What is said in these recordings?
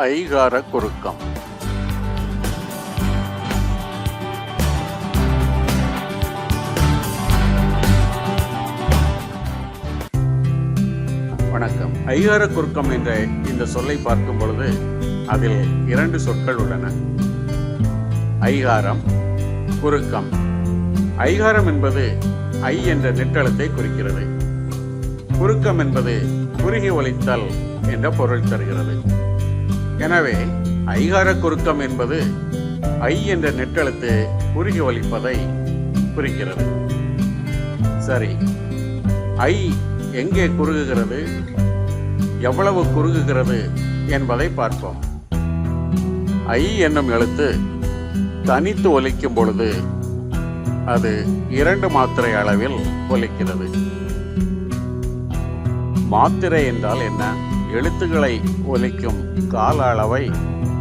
ஐகார குறுக்கம். வணக்கம். ஐகார குறுக்கம் என்ற இந்த சொல்லை பார்க்கும் பொழுது அதில் இரண்டு சொற்கள் உள்ளன. ஐகாரம் குறுக்கம். ஐகாரம் என்பது ஐ என்ற நெட்டெழுத்தை குறிக்கிறது. குறுக்கம் என்பது குறுகி ஒழித்தல் என்ற பொருள் தருகிறது. எனவே ஐகார குறுக்கம் என்பது ஐ என்ற நெட்டெழுத்து குறுகி ஒலிப்பதை குறிக்கிறது. சரி ஐ எங்கே குறுகுகிறது? எவ்வளவு குறுகுகிறது என்பதை பார்ப்போம். ஐ என்னும் எழுத்து தனித்து ஒலிக்கும் பொழுது அது இரண்டு மாத்திரை அளவில் ஒலிக்கிறது. மாத்திரை என்றால் என்ன? எழுத்துக்களை ஒலிக்கும் கால அளவை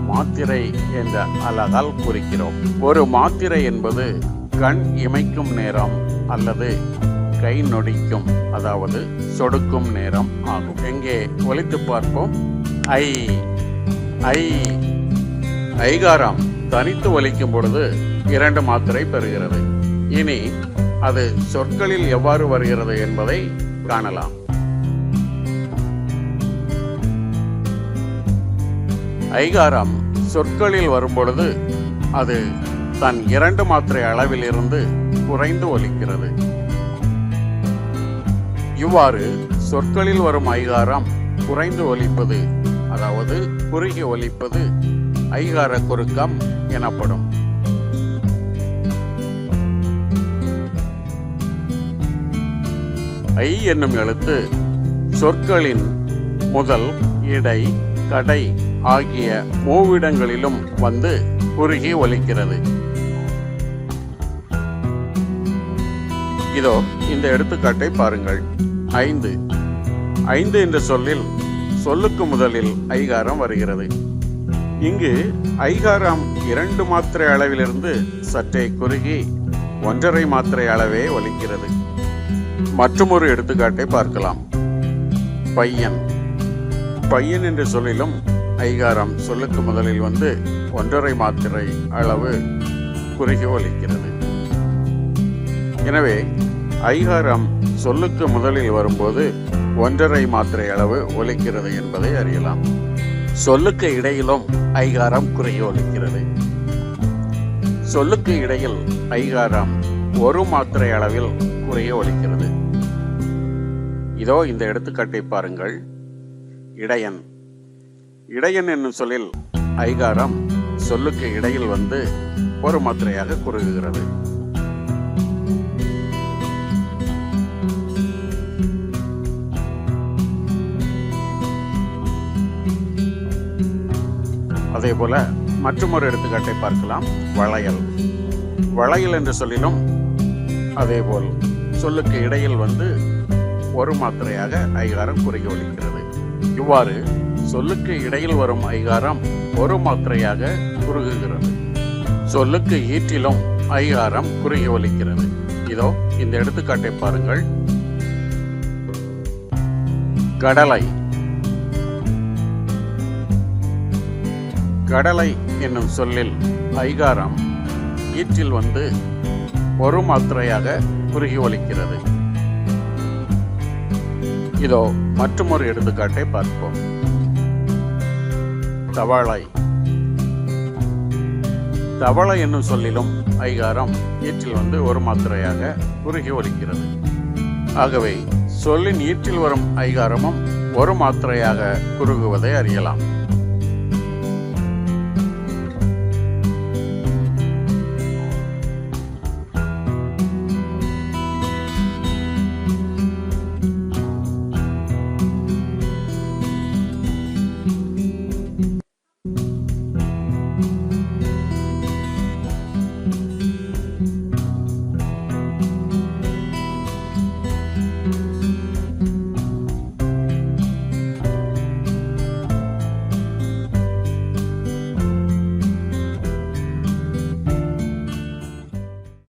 மாத்திரை என்ற அலகால் குறிக்கிறோம். ஒரு மாத்திரை என்பது கண் இமைக்கும் நேரம் அல்லது கை நொடிக்கும் அதாவது சொடுக்கும் நேரம் ஆகும். எங்கே ஒலித்து பார்ப்போம். ஐ ஐ ஐகாரம் தனித்து ஒலிக்கும் பொழுது இரண்டு மாத்திரை பெறுகிறது. இனி அது சொற்களில் எவ்வாறு வருகிறது என்பதை காணலாம். ஐகாரம் சொற்களில் வரும்பொழுது அது தன் இரண்டு மாத்திரை அளவிலிருந்து குறைந்து ஒலிக்கிறது. இவ்வாறு சொற்களில் வரும் ஐகாரம் குறைந்து ஒலிப்பது அதாவது குறுகி ஒலிப்பது ஐகார குறுக்கம் எனப்படும். ஐ என்னும் எழுத்து சொற்களின் முதல் இடை கடை ஆகிய மூவிடங்களிலும் வந்து குறுகி ஒலிக்கிறது. இதோ இந்த எடுத்துக்காட்டை பாருங்கள். ஐந்து. ஐந்து என்ற சொல்லில் சொல்லுக்கு முதலில் ஐகாரம் வருகிறது. இங்கு ஐகாரம் இரண்டு மாத்திரை அளவிலிருந்து சற்றே குறுகி ஒன்றரை மாத்திரை அளவே ஒலிக்கிறது. மற்றொரு எடுத்துக்காட்டை பார்க்கலாம். பையன். பையன் என்ற சொல்லிலும் ஐகாரம் சொல்லுக்கு முதலில் வந்து ஒன்றரை மாத்திரை அளவு குறுகி ஒலிக்கிறது. எனவே ஐகாரம் சொல்லுக்கு முதலில் வரும்போது ஒன்றரை மாத்திரை அளவு ஒலிக்கிறது என்பதை அறியலாம். சொல்லுக்கு இடையிலும் ஐகாரம் குறைய ஒலிக்கிறது. சொல்லுக்கு இடையில் ஐகாரம் ஒரு மாத்திரை அளவில் குறைய ஒலிக்கிறது. இதோ இந்த எடுத்துக்காட்டை பாருங்கள். இடையன். இடையன் என்னும் சொல்லில் ஐகாரம் சொல்லுக்கு இடையில் வந்து ஒரு மாத்திரையாக குறுகுகிறது. அதே போல மற்றொரு எடுத்துக்காட்டை பார்க்கலாம். வளையல். வளையல் என்ற சொல்லிலும் அதேபோல் சொல்லுக்கு இடையில் வந்து ஒரு மாத்திரையாக ஐகாரம் குறுகி ஒழிக்கிறது இவ்வாறு சொல்லுக்கு இடையில் வரும் ஐகாரம் ஒரு மாத்திரையாக குறுகுகிறது. சொல்லுக்கு ஈற்றிலும் ஐகாரம் குறுகி ஒலிக்கிறது. இதோ இந்த எடுத்துக்காட்டை பாருங்கள். கடலை. கடலை என்னும் சொல்லில் ஐகாரம் ஈற்றில் வந்து ஒரு மாத்திரையாக குறுகி ஒலிக்கிறது. இதோ மற்றொரு எடுத்துக்காட்டை பார்ப்போம். தவளை. தவளை என்னும் சொல்லிலும் ஐகாரம் ஈற்றில் வந்து ஒரு மாத்திரையாக குறுகி ஒலிக்கிறது. ஆகவே சொல்லின் ஈற்றில் வரும் ஐகாரமும் ஒரு மாத்திரையாக குறுகுவதை அறியலாம்.